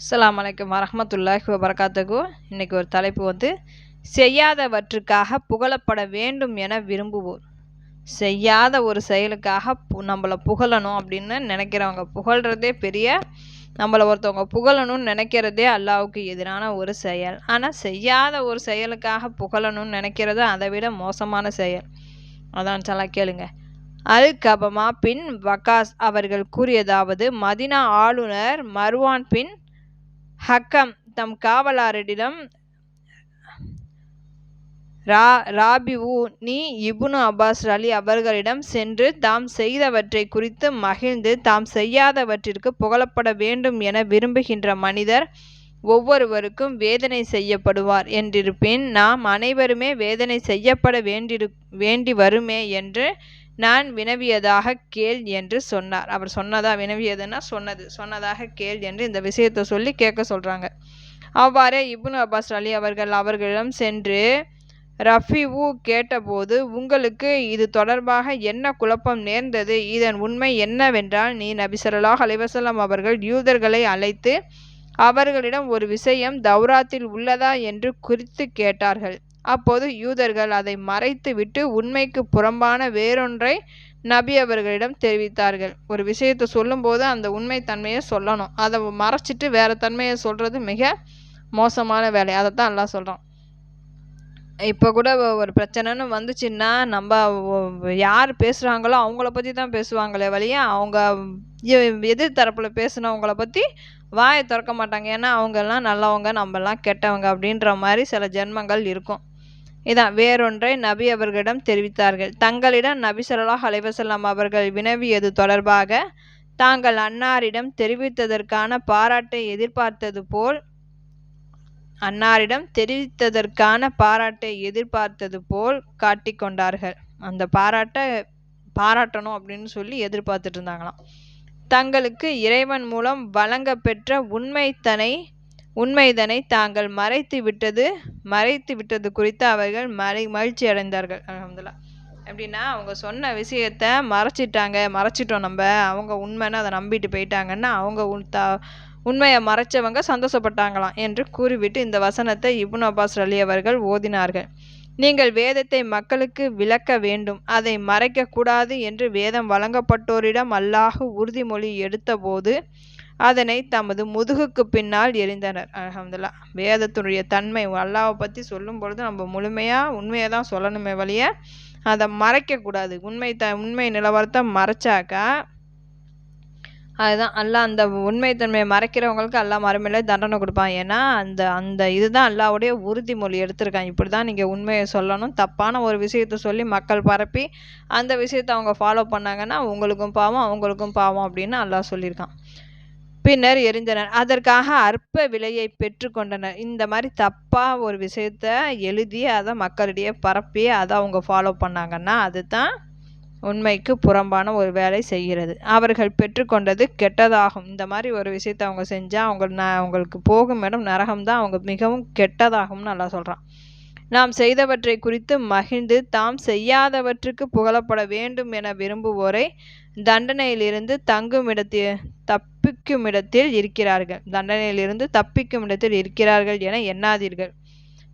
அஸ்லாம் வலைக்கம் வரஹ்மத்துல்லாஹி வபரகாத்துக்கு இன்றைக்கி ஒரு தலைப்பு வந்து செய்யாதவற்றுக்காக புகழப்பட வேண்டும் என விரும்புவோர். செய்யாத ஒரு செயலுக்காக பு- நம்மள புகழணும் அப்படின்னு நினைக்கிறவங்க புகழ்கிறதே பெரிய நம்மளை ஒருத்தவங்க புகழணும்னு நினைக்கிறதே அல்லாவுக்கு எதிரான ஒரு செயல். ஆனால் செய்யாத ஒரு செயலுக்காக புகழணும்னு நினைக்கிறது அதை விட மோசமான செயல். அதான் சொல்ல கேளுங்க. அதுக்கப்புறமா பின் வகாஸ் அவர்கள் கூறியதாவது மதினா ஆளுநர் மர்வான் பின் ஹக்கம் தம் காவலாரிடம் ரா ராபிவு நீ இபுனு அப்பாஸ் அலி அவர்களிடம் சென்று தாம் செய்தவற்றை குறித்து மகிழ்ந்து தாம் செய்யாதவற்றிற்கு புகழப்பட வேண்டும் என விரும்புகின்ற மனிதர் ஒவ்வொருவருக்கும் வேதனை செய்யப்படுவார் என்றிருப்பின். நாம் அனைவருமே வேதனை செய்யப்பட வேண்டிரு வேண்டி வருமே என்று நான் வினவியதாக கேள் என்று சொன்னார். அவர் சொன்னதா வினவியதுன்னா சொன்னது. சொன்னதாக கேள் என்று இந்த விஷயத்தை சொல்லி கேட்க சொல்கிறாங்க அவ்வாறே இப்னு அப்பாஸ் அலி அவர்கள் அவர்களிடம் சென்று ரஃபிவு கேட்டபோது உங்களுக்கு இது தொடர்பாக என்ன குழப்பம் நேர்ந்தது? இதன் உண்மை என்னவென்றால் நீ நபிசரலாக அலிவசலம் அவர்கள் யூதர்களை அழைத்து அவர்களிடம் ஒரு விஷயம் தௌராத்தில் உள்ளதா? என்று குறித்து கேட்டார்கள். அப்போது யூதர்கள் அதை மறைத்துவிட்டு உண்மைக்கு புறம்பான வேறொன்றை நபி அவர்களிடம் தெரிவித்தார்கள். ஒரு விஷயத்தை சொல்லும்போது அந்த உண்மை தன்மையை சொல்லணும். அதை மறைச்சிட்டு வேற தன்மையை சொல்கிறது மிக மோசமான வேலை. அதை தான் எல்லாம் சொல்கிறோம் இப்போ கூட ஒரு பிரச்சனைன்னு வந்துச்சுன்னா நம்ம யார் பேசுகிறாங்களோ அவங்கள பற்றி தான் பேசுவாங்களே வழிய அவங்க எதிர் தரப்பில் பேசுனவங்கள பற்றி வாயை திறக்க மாட்டாங்க. ஏன்னா அவங்கெல்லாம் நல்லவங்க நம்மெல்லாம் கெட்டவங்க அப்படின்ற மாதிரி சில ஜென்மங்கள் இருக்கும். இதான் வேறொன்றை நபி அவர்களிடம் தெரிவித்தார்கள். தங்களிடம் நபி சொல்லாஹ் அலைவசல்லாம் அவர்கள் வினவியது தொடர்பாக தாங்கள் அன்னாரிடம் தெரிவித்ததற்கான பாராட்டை எதிர்பார்த்தது போல் அன்னாரிடம் தெரிவித்ததற்கான பாராட்டை எதிர்பார்த்தது போல் காட்டிக்கொண்டார்கள் அந்த பாராட்டை பாராட்டணும் அப்படின்னு சொல்லி எதிர்பார்த்துட்டு இருந்தாங்களாம். தங்களுக்கு இறைவன் மூலம் வழங்கப்பெற்ற உண்மைத்தனை உண்மைதனை தாங்கள் மறைத்து விட்டது மறைத்து விட்டது குறித்து அவர்கள் மறை மகிழ்ச்சி அடைந்தார்கள். அலமதுல்லா எப்படின்னா அவங்க சொன்ன விஷயத்த மறைச்சிட்டாங்க மறைச்சிட்டோம் நம்ம. அவங்க உண்மைன்னு அதை நம்பிட்டு போயிட்டாங்கன்னா அவங்க உன் உண்மையை மறைச்சவங்க சந்தோஷப்பட்டாங்களாம் என்று கூறிவிட்டு இந்த வசனத்தை இபுன் அப்பாஸ் அலி அவர்கள் ஓதினார்கள். நீங்கள் வேதத்தை மக்களுக்கு விளக்க வேண்டும். அதை மறைக்கக்கூடாது என்று வேதம் வழங்கப்பட்டோரிடம் அல்லாஹு உறுதிமொழி எடுத்தபோது அதனை தமது முதுகுக்கு பின்னால் எரிந்தனர் அஹமதுல்லா வேதத்துடைய தன்மை அல்லாவை பற்றி சொல்லும் பொழுது நம்ம முழுமையாக உண்மையை தான் சொல்லணுமே வழிய அதை மறைக்கக்கூடாது உண்மை த உண்மை நிலவரத்தை மறைச்சாக்கா அதுதான் அல்லாஹ் அந்த உண்மைத்தன்மையை மறைக்கிறவங்களுக்கு அல்லாஹ் மறுமையில தண்டனை கொடுப்பான். ஏன்னா அந்த அந்த இதுதான் அல்லாவுடைய உறுதிமொழி எடுத்திருக்கான் இப்படி தான் நீங்கள் உண்மையை சொல்லணும். தப்பான ஒரு விஷயத்த சொல்லி மக்கள் பரப்பி அந்த விஷயத்தை அவங்க ஃபாலோ பண்ணாங்கன்னா உங்களுக்கும் பாவம் அவங்களுக்கும் பாவம் அப்படின்னு அல்லாஹ் சொல்லியிருக்கான். பின்னர் எரிந்தனர். அதற்காக அற்ப விலையை பெற்றுக்கொண்டனர் இந்த மாதிரி தப்பாக ஒரு விஷயத்த எழுதி அதை மக்களிடையே பரப்பி அதை அவங்க ஃபாலோ பண்ணாங்கன்னா அதுதான் உண்மைக்கு புறம்பான ஒரு வேலை செய்கிறது. அவர்கள் பெற்றுக்கொண்டது கெட்டதாகும். இந்த மாதிரி ஒரு விஷயத்தை அவங்க செஞ்சால் அவங்க ந அவங்களுக்கு போகும் இடம் நரகம் தான் அவங்க மிகவும் கெட்டதாகும்னு நல்லா சொல்கிறான் நாம் செய்தவற்றை குறித்து மகிழ்ந்து தாம் செய்யாதவற்றுக்கு புகழப்பட வேண்டும் என விரும்புவோரை தண்டனையிலிருந்து தங்கும் இடத்தில் தப்பிக்கும் இடத்தில் இருக்கிறார்கள். தண்டனையிலிருந்து தப்பிக்கும் இடத்தில் இருக்கிறார்கள் என எண்ணாதீர்கள்.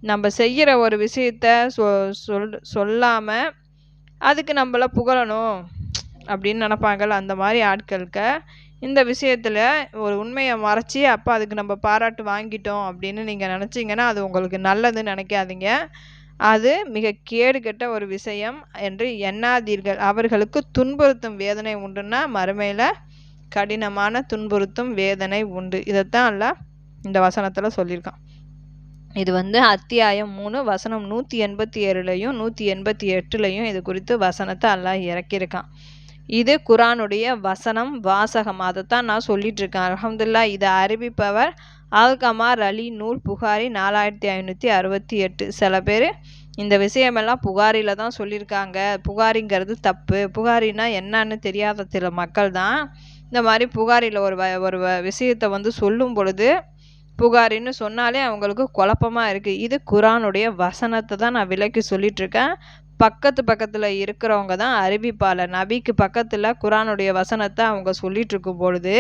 நம்ம செய்கிற ஒரு விஷயத்த சொ சொல் சொல்லாமல் அதுக்கு நம்மள புகழணும் அப்படின்னு நினப்பாங்கள் அந்த மாதிரி ஆட்களுக்கு. இந்த விஷயத்தில் ஒரு உண்மையை மறைச்சி அப்போ அதுக்கு நம்ம பாராட்டு வாங்கிட்டோம் அப்படின்னு நீங்கள் நினச்சிங்கன்னா அது உங்களுக்கு நல்லதுன்னு நினைக்காதீங்க. அது மிக கேடுகெட்ட ஒரு விஷயம் என்று எண்ணாதீர்கள். அவர்களுக்கு துன்புறுத்தும் வேதனை உண்டுன்னா மறுமையில் கடினமான துன்புறுத்தும் வேதனை உண்டு. இதைத்தான் அல்ல இந்த வசனத்தில் சொல்லியிருக்கான். இது வந்து அத்தியாயம் மூணு வசனம் நூற்றி எண்பத்தி ஏழுலையும் நூற்றி எண்பத்தி எட்டுலையும் இது குறித்து வசனத்தை அல்லாஹ் இறக்கியிருக்கான். இது குரானுடைய வசனம் வாசகம். அதை தான் நான் சொல்லிகிட்ருக்கேன் அலமதுல்லா இதை அறிவிப்பவர் அல்கமார் அலி நூல் புகாரி நாலாயிரத்தி ஐநூற்றி அறுபத்தி எட்டு. சில பேர் இந்த விஷயமெல்லாம் புகாரியில் தான் சொல்லியிருக்காங்க. புகாரிங்கிறது தப்பு. புகாரினா என்னன்னு தெரியாத சில மக்கள் தான் இந்த மாதிரி புகாரில் ஒரு வ ஒரு விஷயத்தை வந்து சொல்லும் பொழுது புகாரின்னு சொன்னாலே அவங்களுக்கு குழப்பமாக இருக்குது இது குரானுடைய வசனத்தை தான் நான் விளக்கி சொல்லிகிட்ருக்கேன் இருக்கேன் பக்கத்து பக்கத்தில் இருக்கிறவங்க தான் அறிவிப்பாளர். நபிக்கு பக்கத்தில் குரானுடைய வசனத்தை அவங்க சொல்லிட்டு பொழுது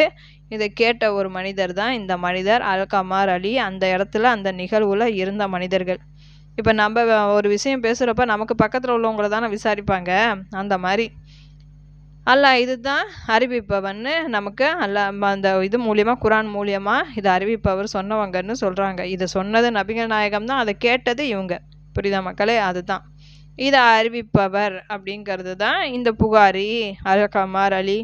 இதை கேட்ட ஒரு மனிதர் தான் இந்த மனிதர் அல் கமார் அலி. அந்த இடத்துல அந்த நிகழ்வில் இருந்த மனிதர்கள். இப்போ நம்ம ஒரு விஷயம் பேசுகிறப்ப நமக்கு பக்கத்தில் உள்ளவங்கள தானே விசாரிப்பாங்க? அந்த மாதிரி. அல்ல இதுதான் அறிவிப்பவன்னு நமக்கு அல்ல அந்த இது மூலியமாக குரான் மூலியமாக இதை அறிவிப்பவர் சொன்னவங்கன்னு சொல்கிறாங்க இதை சொன்னது நபிகள் நாயகம் தான் அதை கேட்டது இவங்க. புரியுதா மக்களே? அதுதான். இதை அறிவிப்பவர் அப்படிங்கிறது தான் இந்த புகாரி. அல்கமார் அலி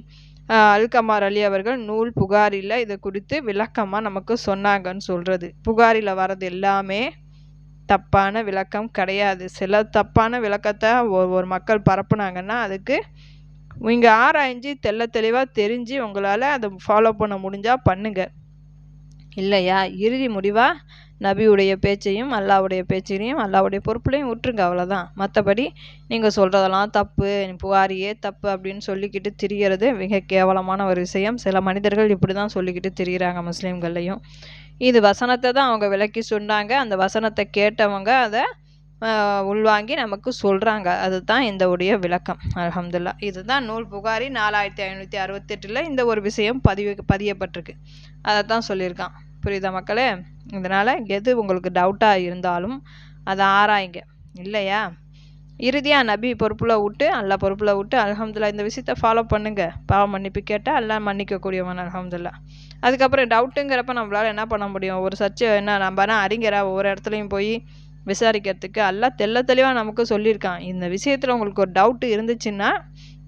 அல்கமார் அலி அவர்கள் நூல் புகாரில் இதை குறித்து விளக்கமாக நமக்கு சொன்னாங்கன்னு சொல்கிறது புகாரில் வர்றது எல்லாமே தப்பான விளக்கம் கிடையாது. சில தப்பான விளக்கத்தை ஒரு மக்கள் பரப்புனாங்கன்னா அதுக்கு நீங்கள் ஆராய்ஞ்சு தெள்ள தெளிவாக தெரிஞ்சு உங்களால் அதை ஃபாலோ பண்ண முடிஞ்சால் பண்ணுங்கள் இல்லையா? இறுதி முடிவாக நபியுடைய பேச்சையும் அல்லாவுடைய பேச்சையும் அல்லாவுடைய பொறுப்புலையும் விட்டுருங்க அவ்வளோதான் மற்றபடி நீங்கள் சொல்கிறதெல்லாம் தப்பு புகாரியே தப்பு அப்படின்னு சொல்லிக்கிட்டு திரிகிறது மிக கேவலமான ஒரு விஷயம். சில மனிதர்கள் இப்படி தான் சொல்லிக்கிட்டு திரிகிறாங்க முஸ்லீம்கள்லையும். இது வசனத்தை தான் அவங்க விளக்கி சொன்னாங்க. அந்த வசனத்தை கேட்டவங்க அதை உள்வாங்கி நமக்கு சொல்கிறாங்க அதுதான் இந்த உடைய விளக்கம். அலமதுல்லா இதுதான் நூல் புகாரி நாலாயிரத்தி ஐநூற்றி அறுபத்தெட்டில் இந்த ஒரு விஷயம் பதிவு பதியப்பட்டிருக்கு. அதை தான் சொல்லியிருக்கான். புரியுதா மக்களே? இதனால் எது உங்களுக்கு டவுட்டாக இருந்தாலும் அதை ஆராய்ங்க. இல்லையா? இறுதியாக நபி பொறுப்பில் விட்டு அல்லா பொறுப்பில் விட்டு அலமதுல்லா இந்த விஷயத்த ஃபாலோ பண்ணுங்கள் பாவ மன்னிப்பு கேட்டால் எல்லாம் மன்னிக்கக்கூடியவன் அலமதுல்லா அதுக்கப்புறம் டவுட்டுங்கிறப்ப நம்மளால் என்ன பண்ண முடியும்? ஒரு சர்ச்சை என்ன நம்மனா அறிஞராக ஒவ்வொரு இடத்துலையும் போய் விசாரிக்கிறதுக்கு எல்லாம் தெல்ல தெளிவாக நமக்கு சொல்லியிருக்கான். இந்த விஷயத்தில் உங்களுக்கு ஒரு டவுட்டு இருந்துச்சுன்னா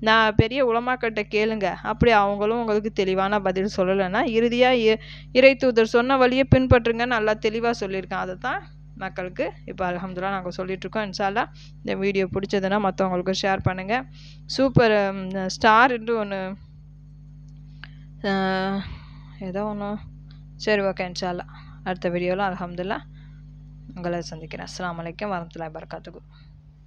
நான் பெரிய உலமாக்கிட்ட கேளுங்க. அப்படி அவங்களும் உங்களுக்கு தெளிவான பதில் சொல்லலைன்னா இறுதியாக இறை தூதர் சொன்ன வழியை பின்பற்றுங்க. நல்லா தெளிவாக சொல்லியிருக்கேன். அதை தான் மக்களுக்கு இப்போ அலமதுல்லா நாங்கள் சொல்லிகிட்ருக்கோம் இன்ஷால்லா இந்த வீடியோ பிடிச்சதுன்னா மற்றவங்களுக்கு ஷேர் பண்ணுங்கள் சூப்பர் ஸ்டார்ன்ட்டு ஒன்று ஏதோ ஒன்று சரி ஓகே இன்ஷால்லா அடுத்த வீடியோவில் அலமதுல்லா உங்களை சந்திக்கிறேன். அஸ்லாம் வலைக்கம் வரமத்துல்லாய் வரகாத்துக்கு